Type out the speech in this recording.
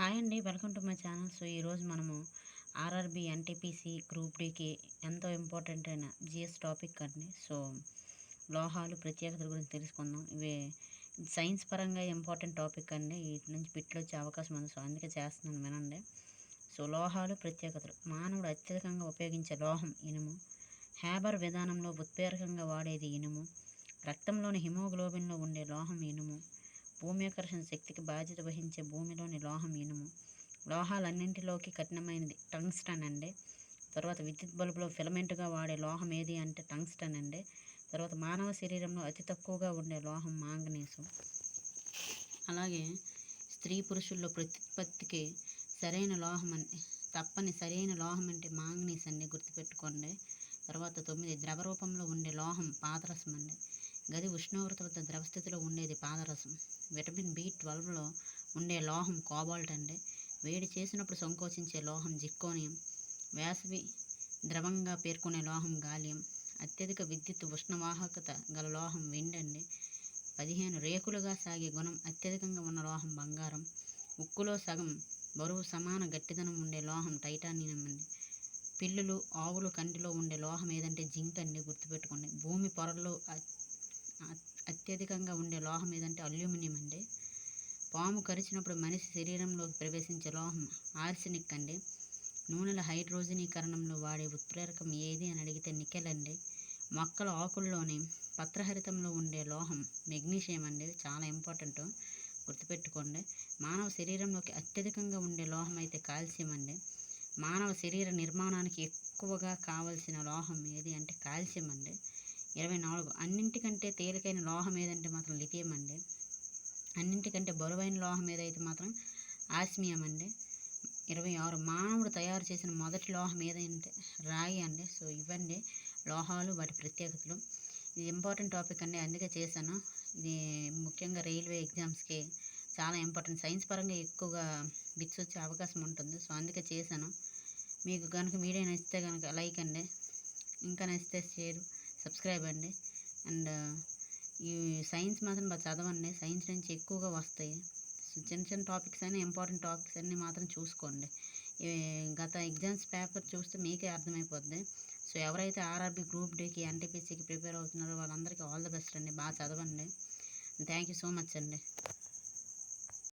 Hi అండి. Welcome to my channel. So ఈరోజు మనము ఆర్ఆర్బి ఎన్టీపీసీ గ్రూప్ డికి ఎంతో ఇంపార్టెంట్ అయిన జిఎస్ టాపిక్ అండి. సో లోహాలు ప్రత్యేకతల గురించి తెలుసుకుందాం. ఇవి సైన్స్ పరంగా ఇంపార్టెంట్ టాపిక్ అండి. వీటి నుంచి బిట్లు వచ్చే అవకాశం ఉంది. సో అందుకే చేస్తున్నాను వినండి. సో లోహాలు ప్రత్యేకతలు. మానవుడు అత్యధికంగా ఉపయోగించే లోహం ఇనుము. హ్యాబర్ విధానంలో ఉత్ప్రేరకంగా వాడేది ఇనుము. రక్తంలోని హిమోగ్లోబిన్లో ఉండే లోహం ఇనుము. భూమ్యాకర్షణ శక్తికి బాధ్యత వహించే భూమిలోని లోహం ఇనుము. లోహాలన్నింటిలోకి కఠినమైనది టంగ్స్టన్ అండి. తర్వాత విద్యుత్ బల్బులో ఫిలమెంట్గా వాడే లోహం ఏది అంటే టంగ్స్టన్ అండి. తర్వాత మానవ శరీరంలో అతి తక్కువగా ఉండే లోహం మాంగనీసు. అలాగే స్త్రీ పురుషుల్లో ప్రత్యుత్పత్తికి సరైన లోహం అంటే తప్పని సరైన లోహం అంటే మాంగనీస్ అండి గుర్తుపెట్టుకోండి. తర్వాత తొమ్మిది ద్రవ రూపంలో ఉండే లోహం పాదరసం అండి. గది ఉష్ణోగ్రత వద్ద ద్రవస్థితిలో ఉండేది పాదరసం. విటమిన్ బి ట్వెల్వ్లో ఉండే లోహం కోబాల్ట్ అండి వేడి చేసినప్పుడు సంకోచించే లోహం జిక్కోనియం వేసవి ద్రవంగా పేర్కొనే లోహం గాలియం. అత్యధిక విద్యుత్ ఉష్ణవాహకత గల లోహం వెండండి పదిహేను రేకులుగా సాగే గుణం అత్యధికంగా ఉన్న లోహం బంగారం. ఉక్కులో సగం బరువు సమాన గట్టిదనం ఉండే లోహం టైటానియం అండి. పిల్లులు ఆవులు కంటిలో ఉండే లోహం ఏదంటే జింక్ అండి గుర్తుపెట్టుకోండి. భూమి పొరల్లో అత్యధికంగా ఉండే లోహం ఏదంటే అల్యూమినియం అండి. పాము కరిచినప్పుడు మనిషి శరీరంలోకి ప్రవేశించే లోహం ఆర్సినిక్ అండి. నూనెల హైడ్రోజనీకరణంలో వాడే ఉత్ప్రేరకం ఏది అని అడిగితే నికెల్ అండి. మొక్కల ఆకుల్లోని పత్రహరితంలో ఉండే లోహం మెగ్నీషియం అండి. చాలా ఇంపార్టెంట్ గుర్తుపెట్టుకోండి. మానవ శరీరంలోకి అత్యధికంగా ఉండే లోహం అయితే కాల్షియం అండి. మానవ శరీర నిర్మాణానికి ఎక్కువగా కావలసిన లోహం ఏది అంటే కాల్షియం అండి. ఇరవై నాలుగు అన్నింటికంటే తేలికైన లోహం ఏదంటే మాత్రం లిథియం అండి. అన్నింటికంటే బరువైన లోహం ఏదైతే మాత్రం ఆస్మియం అండి. ఇరవై ఆరు మానవుడు తయారు చేసిన మొదటి లోహం ఏదంటే రాయి అండి. సో ఇవ్వండి లోహాలు వాటి ప్రత్యేకతలు. ఇది ఇంపార్టెంట్ టాపిక్ అండి. అందుకే చేశాను. ఇది ముఖ్యంగా రైల్వే ఎగ్జామ్స్కి చాలా ఇంపార్టెంట్. సైన్స్ పరంగా ఎక్కువగా బిట్స్ వచ్చే అవకాశం ఉంటుంది. సో అందుకే చేశాను. మీకు కనుక మీడియా నచ్చితే కనుక లైక్ అండి. ఇంకా నచ్చితే షేర్. సబ్స్క్రైబ్ అండి. అండ్ ఈ సైన్స్ మాత్రం బాగా చదవండి. సైన్స్ నుంచి ఎక్కువగా వస్తాయి. చిన్న చిన్న టాపిక్స్ అయినా ఇంపార్టెంట్ టాపిక్స్ అన్నీ మాత్రం చూసుకోండి. గత ఎగ్జామ్స్ పేపర్ చూస్తే మీకే అర్థమైపోద్ది. సో ఎవరైతే ఆర్ఆర్బీ గ్రూప్ డీకి ఎన్టీపీసీకి ప్రిపేర్ అవుతున్నారో వాళ్ళందరికీ ఆల్ ద బెస్ట్ అండి. బాగా చదవండి. థ్యాంక్ యూ సో మచ్ అండి.